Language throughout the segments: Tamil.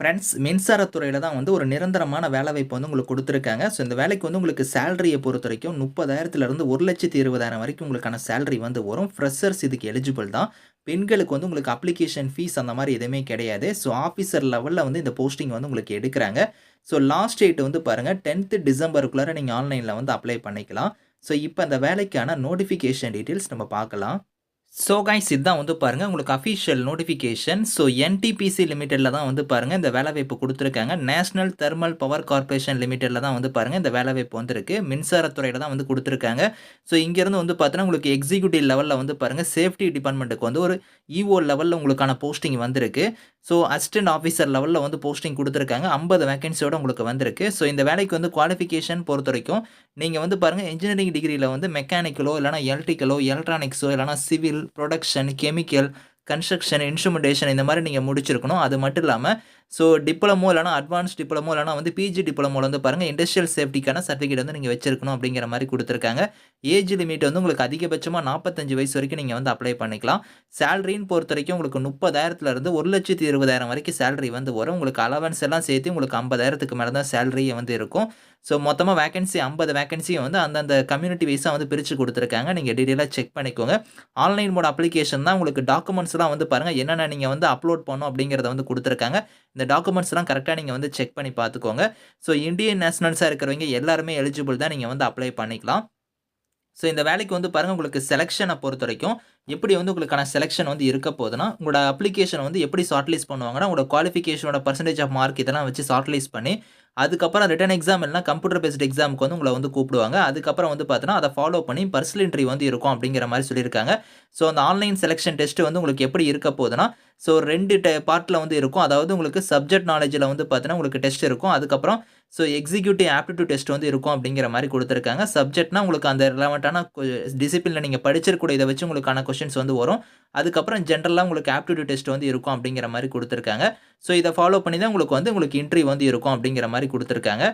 ஃப்ரெண்ட்ஸ் மின்சாரத்துறையில் தான் வந்து ஒரு நிரந்தரமான வேலைவாய்ப்பு வந்து உங்களுக்கு கொடுத்துருக்காங்க ஸோ இந்த வேலைக்கு வந்து உங்களுக்கு சேலரியை பொறுத்த வரைக்கும் முப்பதாயிரத்துலேருந்து ஒரு லட்சத்தி இருபதாயிரம் வரைக்கும் உங்களுக்கான சேலரி வந்து வரும். ஃப்ரெஷர்ஸ் இதுக்கு எலிஜிபிள் தான். பெண்களுக்கு வந்து உங்களுக்கு அப்ளிகேஷன் ஃபீஸ் அந்த மாதிரி எதுவுமே கிடையாது. ஸோ ஆஃபீஸர் லெவலில் வந்து இந்த போஸ்டிங் வந்து உங்களுக்கு எடுக்கிறாங்க ஸோ லாஸ்ட் டேட் வந்து பாருங்கள் டென்த்து டிசம்பருக்குள்ளார நீங்கள் ஆன்லைனில் வந்து அப்ளை பண்ணிக்கலாம். ஸோ இப்போ அந்த வேலைக்கான நோட்டிஃபிகேஷன் டீட்டெயில்ஸ் நம்ம பார்க்கலாம். ஸோ கைஸ் இதுதான் வந்து பாருங்கள் உங்களுக்கு அஃபிஷியல் நோட்டிஃபிகேஷன். ஸோ என்டிபிசி லிமிடெட்ல தான் வந்து பாருங்க இந்த வேலைவாய்ப்பு கொடுத்துருக்காங்க நேஷனல் தெர்மல் பவர் கார்ப்பரேஷன் லிமிடெட்ல தான் வந்து பாருங்கள் இந்த வேலைவாய்ப்பு வந்திருக்கு. மின்சாரத்துறையில் தான் வந்து கொடுத்துருக்காங்க ஸோ இங்கேருந்து வந்து பார்த்தீங்கன்னா, உங்களுக்கு எக்ஸிக்யூட்டிவ் லெவலில் வந்து பாருங்க சேஃப்டி டிபார்ட்மெண்ட்டுக்கு வந்து ஒரு இஓ லெவலில் உங்களுக்கான போஸ்டிங் வந்திருக்கு. ஸோ அசிஸ்டன்ட் ஆஃபீஸர் லெவலில் வந்து போஸ்டிங் குடுத்துருக்காங்க. 50 வேக்கன்சியோட உங்களுக்கு வந்திருக்கு. ஸோ இந்த வேலைக்கு வந்து குவாலிஃபிகேஷன் பொறுத்த வரைக்கும் நீங்கள் வந்து பாருங்க இன்ஜினியரிங் டிகிரியில் வந்து மெக்கானிக்கலோ, இல்லைனா எலக்ட்ரிக்கலோ, எலக்ட்ரானிக்ஸோ, இல்லைனா civil, production, chemical, construction, instrumentation இந்த மாதிரி நீங்கள் முடிச்சிருக்கணும். அது மட்டும் இல்லாமல் ஸோ டிப்ளமோ இல்லைனா அட்வான்ஸ் டிப்ளமோ இல்லைனா வந்து பிஜி டிப்ளமோவில் வந்து பாருங்கள் இண்டஸ்ட்ரியல் சேஃப்டிக்கான சர்டிஃபிகேட் வந்து நீங்கள் வச்சிருக்கணும் அப்படிங்கிற மாதிரி கொடுத்துருக்காங்க ஏஜ் லிமிட் வந்து உங்களுக்கு அதிகபட்சமாக நாற்பத்தஞ்சு வயசு வரைக்கும் நீங்கள் வந்து அப்ளை பண்ணிக்கலாம். சேலரின்னு பொறுத்தவரைக்கும் உங்களுக்கு 30,000த்திலிருந்து 1,20,000 வரைக்கும் சேலரி வந்து வரும். உங்களுக்கு அலவன்ஸ் எல்லாம் சேர்த்து உங்களுக்கு ஐம்பதாயிரத்துக்கு மேலே தான் சேலரியே வந்து இருக்கும். ஸோ மொத்தமா வேக்கன்சி 50 வேக்கன்சியும் வந்து அந்தந்த கம்யூனிட்டி வைஸாக வந்து பிரித்து கொடுத்துருக்காங்க நீங்கள் டீட்டெயிலாக செக் பண்ணிக்கோங்க. ஆன்லைன் மோட் அப்ளிகேஷன் தான் உங்களுக்கு டாக்குமெண்ட்ஸ்லாம் வந்து பாருங்கள் என்னென்ன நீங்கள் வந்து அப்லோட் பண்ணணும் அப்படிங்கிறத வந்து கொடுத்துருக்காங்க இந்த டாக்குமெண்ட்ஸ்லாம் கரெக்டாக நீங்கள் வந்து செக் பண்ணி பார்த்துக்கோங்க. ஸோ இந்தியன் நேஷனல்ஸாக இருக்கிறவங்க எல்லாருமே எலிஜிபிள் தான் நீங்கள் வந்து அப்ளை பண்ணிக்கலாம். ஸோ இந்த வேலைக்கு வந்து பாருங்கள் உங்களுக்கு செலக்ஷனை பொறுத்த வரைக்கும் எப்படி வந்து உங்களுக்கான செலெக்ஷன் வந்து இருக்க போதுன்னா, உங்களோட அப்ளிகேஷன் வந்து எப்படி ஷார்ட்லிஸ்ட் பண்ணுவாங்கன்னா, உங்களோட குவாலிஃபிகேஷனோட பர்சன்டேஜ் ஆஃப் மார்க் இதெல்லாம் வச்சு ஷார்ட்லிஸ்ட் பண்ணி, அதுக்கப்புறம் ரிட்டன் எக்ஸாம் இல்லைனா கம்ப்யூட்டர் பேஸ்ட் எக்ஸாமுக்கு வந்து உங்களை வந்து கூப்பிடுவாங்க. அதுக்கப்புறம் வந்து பார்த்தீங்கன்னா, அதை ஃபாலோ பண்ணி பர்சனல் இன்ட்ரி வந்து இருக்கும் அப்படிங்கிற மாதிரி சொல்லியிருக்காங்க. ஸோ அந்த ஆன்லைன் செலெக்ஷன் டெஸ்ட் வந்து உங்களுக்கு எப்படி இருக்க போதுன்னா, ஸோ 2 ட பார்ட்டில் வந்து இருக்கும். அதாவது உங்களுக்கு சப்ஜெக்ட் நாலேஜில் வந்து பார்த்தீங்கன்னா, உங்களுக்கு டெஸ்ட் இருக்கும். அதுக்கப்புறம் ஸோ எக்ஸிக்யூட்டிவ் ஆப்டிடியூட் டெஸ்ட் வந்து இருக்கும் அப்படிங்கிற மாதிரி கொடுத்துருக்காங்க சப்ஜெக்ட்னா உங்களுக்கு அந்த ரிலவெண்ட்டான டிசிப்ளினில் நீங்கள் நீங்க இதை வச்சு உங்களுக்கான கொஸ்டின்ஸ் வந்து வரும். அதுக்கப்புறம் ஜென்ரலாக உங்களுக்கு ஆப்டிடியூட் டெஸ்ட் வந்து இருக்கும் அப்படிங்கிற மாதிரி கொடுத்துருக்காங்க ஸோ இதை ஃபாலோ பண்ணி தான் உங்களுக்கு வந்து உங்களுக்கு இன்ட்ரி வந்து இருக்கும் அப்படிங்கிற மாதிரி கொடுத்துருக்காங்க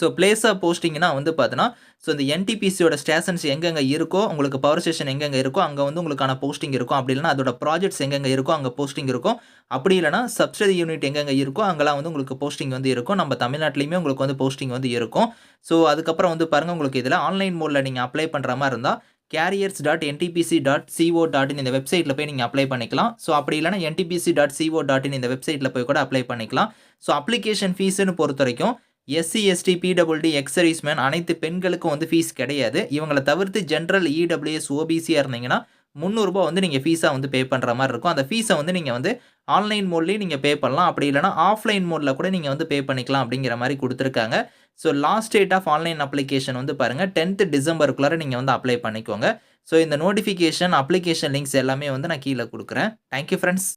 ஸோ பிளேஸாக போஸ்டிங்னா வந்து பார்த்தீங்கன்னா, ஸோ இந்த என்டிபிசியோட ஸ்டேஷன்ஸ் எங்கெங்கே இருக்கோ, உங்களுக்கு பவர் ஸ்டேஷன் எங்கெங்கே இருக்கோ, அங்கே வந்து உங்களுக்கான போஸ்டிங் இருக்கும். அப்படி இல்லைனா அதோட ப்ராஜெக்ட்ஸ் எங்கெங்கே இருக்கோ, அங்கே போஸ்டிங் இருக்கும். அப்படி இல்லைனா சப்சிடி யூனிட் எங்கெங்கே இருக்கோ, அங்கெல்லாம் வந்து உங்களுக்கு போஸ்டிங் வந்து இருக்கும். நம்ம தமிழ்நாட்டிலையுமே உங்களுக்கு வந்து போஸ்டிங் வந்து இருக்கும். ஸோ அதுக்கப்புறம் வந்து பாருங்கள் உங்களுக்கு இதில் ஆன்லைன் மோடில் நீங்கள் அப்ளை பண்ணுற மாதிரி இருந்தால் கேரியர்ஸ் டாட் என்டிபிசி டாட் மாரி இருந்தா, கேரியர்ஸ்.என்டிபிசி.co.in இந்த வெப்சைட்டில் போய் நீங்கள் அப்ளை பண்ணிக்கலாம். ஸோ அப்படி இல்லைன்னா என்டிபிசி டாட் சிஓ என்டிபிசி.co.in இந்த வெப்சைட்டில் போய் கூட அப்ளை பண்ணிக்கலாம். ஸோ அப்ளிகேஷன் ஃபீஸ்ஸுன்னு பொறுத்த வரைக்கும் எஸ்சி, எஸ்டி, பிடபிள்யூடி, எக்ஸர்வீஸ்மேன் அனைத்து பெண்களுக்கும் வந்து ஃபீஸ் கிடையாது. இவங்களை தவிர்த்து ஜென்ரல் இடபிள்யூஎஸ், ஓபிசியாக இருந்தீங்கன்னா, முந்நூறுரூபா வந்து நீங்கள் ஃபீஸாக வந்து பே பண்ணுற மாதிரி இருக்கும். அந்த ஃபீஸை வந்து நீங்கள் வந்து ஆன்லைன் மோட்லேயும் நீங்கள் பே பண்ணலாம். அப்படி இல்லைனா ஆஃப்லைன் மோடில் கூட நீங்கள் வந்து பே பண்ணிக்கலாம் அப்படிங்கிற மாதிரி கொடுத்துருக்காங்க so last date of online application வந்து பாருங்கள் டென்த்து டிசம்பருக்குள்ளார நீங்கள் வந்து அப்ளை பண்ணிக்கோங்க. ஸோ இந்த நோட்டிஃபிகேஷன், அப்ளிகேஷன் லிங்க்ஸ் எல்லாமே வந்து நான் கீழே கொடுக்குறேன் தேங்க் யூ